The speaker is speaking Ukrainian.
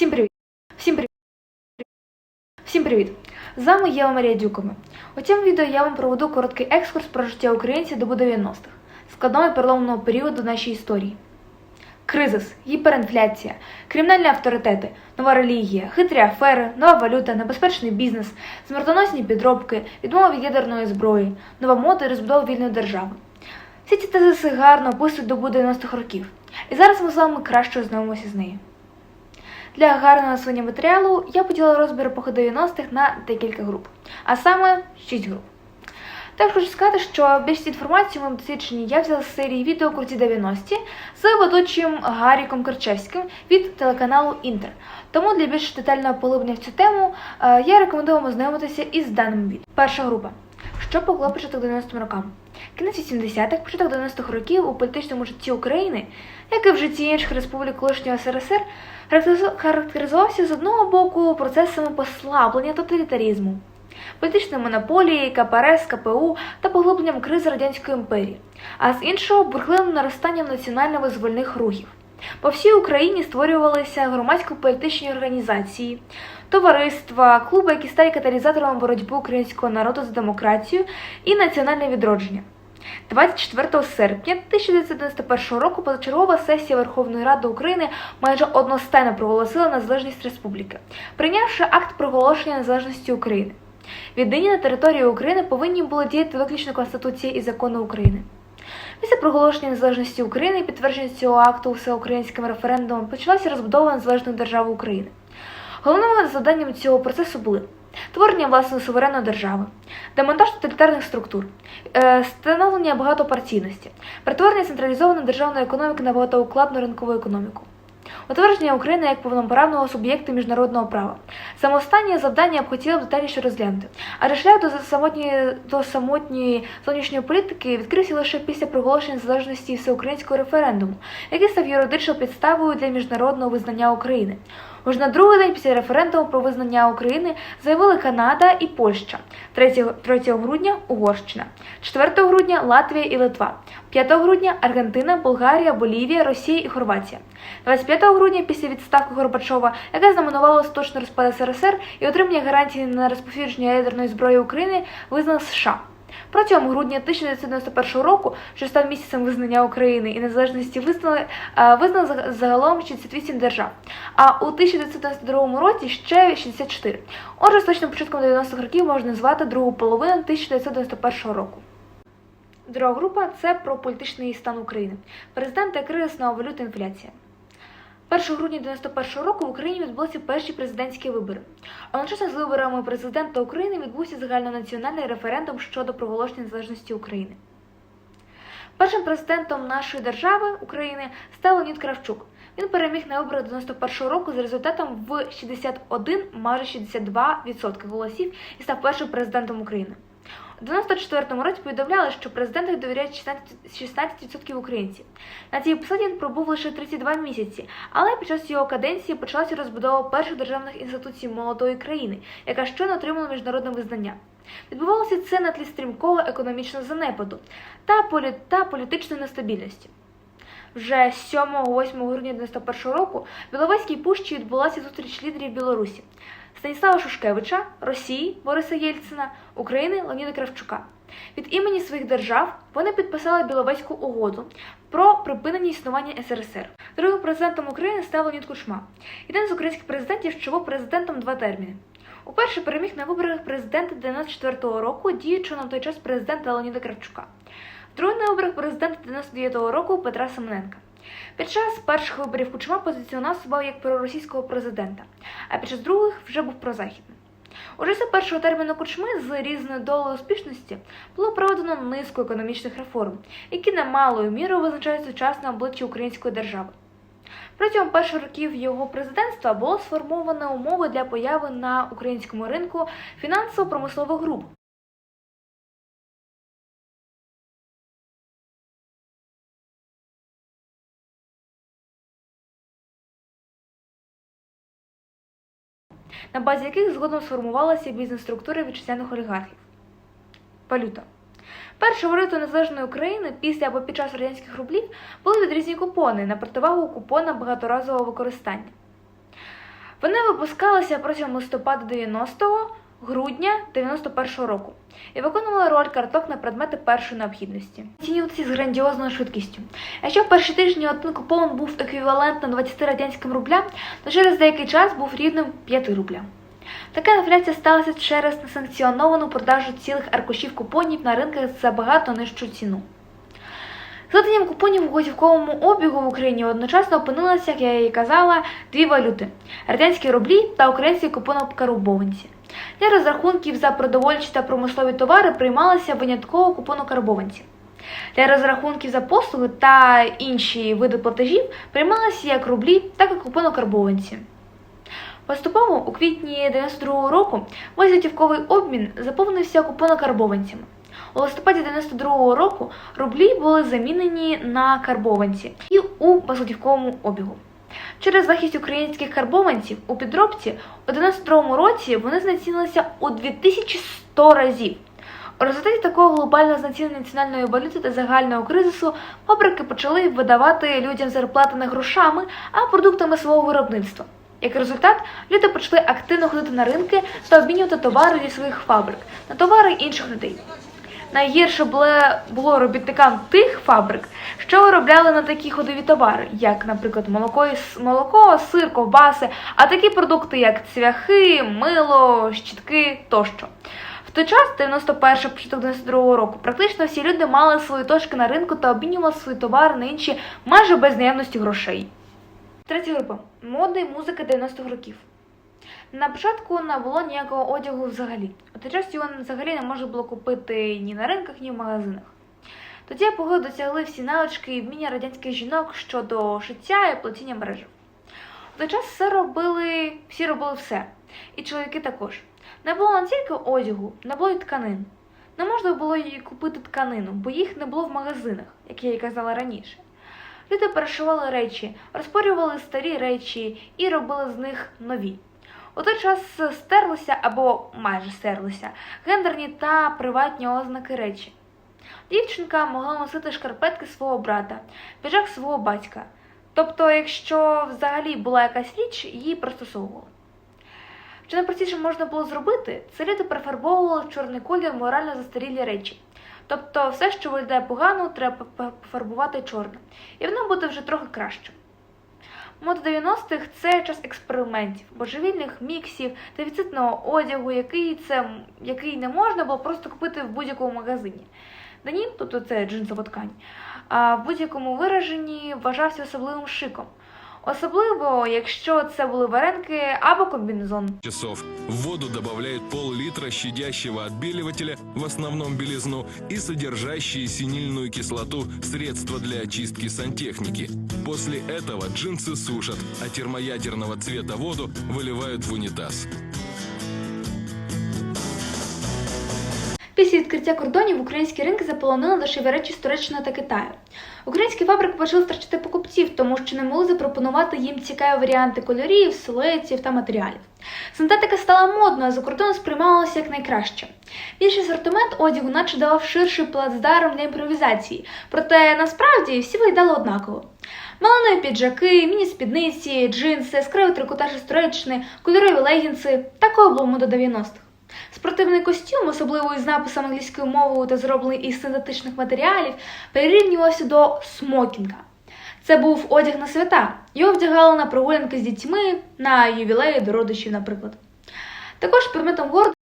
Всім привіт! Всім привіт! Всім привіт! З вами Єва Марія Дюкова. У цьому відео я вам проведу короткий екскурс про життя українців до 90-х, складного і переломного періоду нашої історії. Кризис, гіперінфляція, кримінальні авторитети, нова релігія, хитрі афери, нова валюта, небезпечний бізнес, смертоносні підробки, відмова від ядерної зброї, нова мода і розбудова вільної держави. Всі ці тезиси гарно описують добу 90-х років, і зараз ми з вами краще ознайомимося з нею. Для гарного свиня матеріалу я поділила розбір епохи 90-х на декілька груп, а саме 6 груп. Також хочу сказати, що більшість інформації в моєму дослідженні я взяла з серії відео Круті 90 з ведучим Гаріком Керчевським від телеканалу Інтер. Тому для більш детального поглиблення в цю тему е, я рекомендую вам ознайомитися із даним відео. Перша група. Що поклав початок 90-м рокам? Кінець 80-х, початок 90-х років у політичному житті України, як і в житті інших республік колишнього СРСР, характеризу- характеризувався з одного боку процесами послаблення тоталітарізму, політичної монополії, КПРС, КПУ та поглибленням кризи радянської імперії, а з іншого бурхливим наростанням національно-визвольних рухів. По всій Україні створювалися громадсько-політичні організації, товариства, клуби, які стали каталізатором боротьби українського народу за демократію і національне відродження. 24 серпня 1991 року позачергова сесія Верховної Ради України майже одностайно проголосила незалежність республіки, прийнявши акт проголошення незалежності України. Віднині на території України повинні були діяти виключно Конституція і закони України. Після проголошення незалежності України і підтвердження цього акту всеукраїнським референдумом почалася розбудова незалежної держави України. Головними завданнями цього процесу були творення власної суверенної держави, демонтаж тоталітарних структур, е, становлення багатопартійності, перетворення централізованої державної економіки на багатоукладну ринкову економіку. Утвердження України як повноправного суб'єкту міжнародного права. Саме останнє завдання я б хотіла б детальніше розглянути. Адже шлях до самотньої, до самотньої зовнішньої політики відкрився лише після проголошення незалежності всеукраїнського референдуму, який став юридичною підставою для міжнародного визнання України. Уже на другий день після референдуму про визнання України заявили Канада і Польща, 3, 3 грудня Угорщина, 4 грудня Латвія і Литва, 5 грудня Аргентина, Болгарія, Болівія, Росія і Хорватія. 25 грудня після відставки Горбачова, яка знаменувала остаточний розпад СРСР і отримання гарантії на розповсюдження ядерної зброї України, визнали США. Протягом грудня 1991 року, що став місяцем визнання України і незалежності, визнали, е, визнали загалом 68 держав, а у 1992 році ще 64. Отже, з точним початком 90-х років можна назвати другу половину 1991 року. Друга група це про політичний стан України. Президент та кризис нова валюта інфляція. 1 грудня 91 року в Україні відбулися перші президентські вибори. Одночасно з виборами президента України відбувся загальнонаціональний референдум щодо проголошення незалежності України. Першим президентом нашої держави України став Леонід Кравчук. Він переміг на виборах 91 року за результатом в 61, майже 62% голосів і став першим президентом України. У 94 році повідомляли, що президенту довіряють 16 16% українців. На цій посаді він пробув лише 32 місяці, але під час його каденції почалася розбудова перших державних інституцій молодої країни, яка щойно отримала міжнародне визнання. Відбувалося це на тлі стрімкого економічного занепаду та політичної нестабільності. Вже 7-8 грудня 91 року в Біловезькій пущі відбулася зустріч лідерів Білорусі Станіслава Шушкевича, Росії, Бориса Єльцина, України Леоніда Кравчука. Від імені своїх держав вони підписали Біловезьку угоду про припинення існування СРСР. Другим президентом України став Леонід Кучма, один з українських президентів, що був президентом два терміни. Уперше переміг на виборах президента 94-го року діючого на той час президента Леоніда Кравчука. На виборах президента 99-го року Петра Семененка. Під час перших виборів Кучма позиціонував себе як проросійського президента, а під час других вже був прозахідним. Уже за першого терміну Кучми з різною долею успішності було проведено низку економічних реформ, які немалою мірою визначають сучасне обличчя української держави. Протягом перших років його президентства було сформовано умови для появи на українському ринку фінансово-промислових груп. На базі яких згодом сформувалася бізнес-структура вітчизняних олігархів. Валюта. Першу валюту незалежної України після або під час радянських рублів були відрізні купони на противагу купонам багаторазового використання. Вони випускалися протягом листопада 90-го, грудня 91-го року і виконували роль карток на предмети першої необхідності. Оцінюватися з грандіозною швидкістю. Якщо в перші тижні один купон був еквівалентно 20 радянським рублям, то через деякий час був рівним 5 рублям. Така інфляція сталася через несанкціоновану продажу цілих аркушів купонів на ринках за багато нижчу ціну. З введенням купонів у готівковому обігу в Україні одночасно опинилися, як я і казала, дві валюти: радянські рублі та українські купонокарбованці. Для розрахунків за продовольчі та промислові товари приймалися винятково купонокарбованці. Для розрахунків за послуги та інші види платежів приймалися як рублі, так і купонокарбованці. Поступово у квітні 92-го року весь готівковий обмін заповнився купонокарбованцями. У листопаді 92-го року рублі були замінені на карбованці і у безготівковому обігу. Через захист українських карбованців у підробці у 92-му році вони знецінилися у 2100 разів. У результаті такого глобального знецінення національної валюти та загального кризису фабрики почали видавати людям зарплати не грошами, а продуктами свого виробництва. Як результат, люди почали активно ходити на ринки та обмінювати товари зі своїх фабрик на товари інших людей. Найгірше було, робітникам тих фабрик, що виробляли на такі ходові товари, як, наприклад, молоко, молоко, сир, ковбаси, а такі продукти, як цвяхи, мило, щітки тощо. В той час, 91 початок 92 року, практично всі люди мали свої точки на ринку та обмінювали свої товари на інші майже без наявності грошей. Третя група моди, музика 90-х років. На початку не було ніякого одягу взагалі. У той його взагалі не можна було купити ні на ринках, ні в магазинах. Тоді епохи досягли всі навички і вміння радянських жінок щодо шиття і плетіння мережів. У той час все робили, всі робили все, і чоловіки також. Не було не тільки одягу, не було й тканин. Не можна було її купити тканину, бо їх не було в магазинах, як я і казала раніше. Люди перешивали речі, розпорювали старі речі і робили з них нові. У той час стерлися або майже стерлися гендерні та приватні ознаки речі. Дівчинка могла носити шкарпетки свого брата, піджак свого батька. Тобто, якщо взагалі була якась річ, її пристосовували. Що найпростіше можна було зробити, це люди перефарбовували в чорний колір морально застарілі речі. Тобто все, що виглядає погано, треба пофарбувати чорним. І воно буде вже трохи краще. Мода 90-х це час експериментів, божевільних міксів, дефіцитного одягу, який, це, який не можна було просто купити в будь-якому магазині. Денім, тобто це джинсова ткань, а в будь-якому вираженні вважався особливим шиком. Особливо, якщо це були варенки або комбінезон. часов. В воду добавляют пол-литра щадящего отбеливателя, в основном белизну, и содержащие синильную кислоту средства для очистки сантехники. После этого джинсы сушат, а термоядерного цвета воду выливают в унитаз. Після відкриття кордонів українські ринки заполонили дешеві речі з Туреччини та Китаю. Українські фабрики почали втрачати покупців, тому що не могли запропонувати їм цікаві варіанти кольорів, силуетів та матеріалів. Синтетика стала модною, а за кордоном сприймалася як найкраще. Більший асортимент одягу наче давав ширший плацдарм для імпровізації, проте насправді всі виглядали однаково. Малинові піджаки, міні-спідниці, джинси, яскраві трикотажі з Туреччини, кольорові легінси – такою було мода 90-х. Спортивний костюм, особливо із написом англійською мовою та зроблений із синтетичних матеріалів, перерівнювався до смокінга. Це був одяг на свята. Його вдягали на прогулянки з дітьми, на ювілеї до родичів, наприклад. Також предметом гордості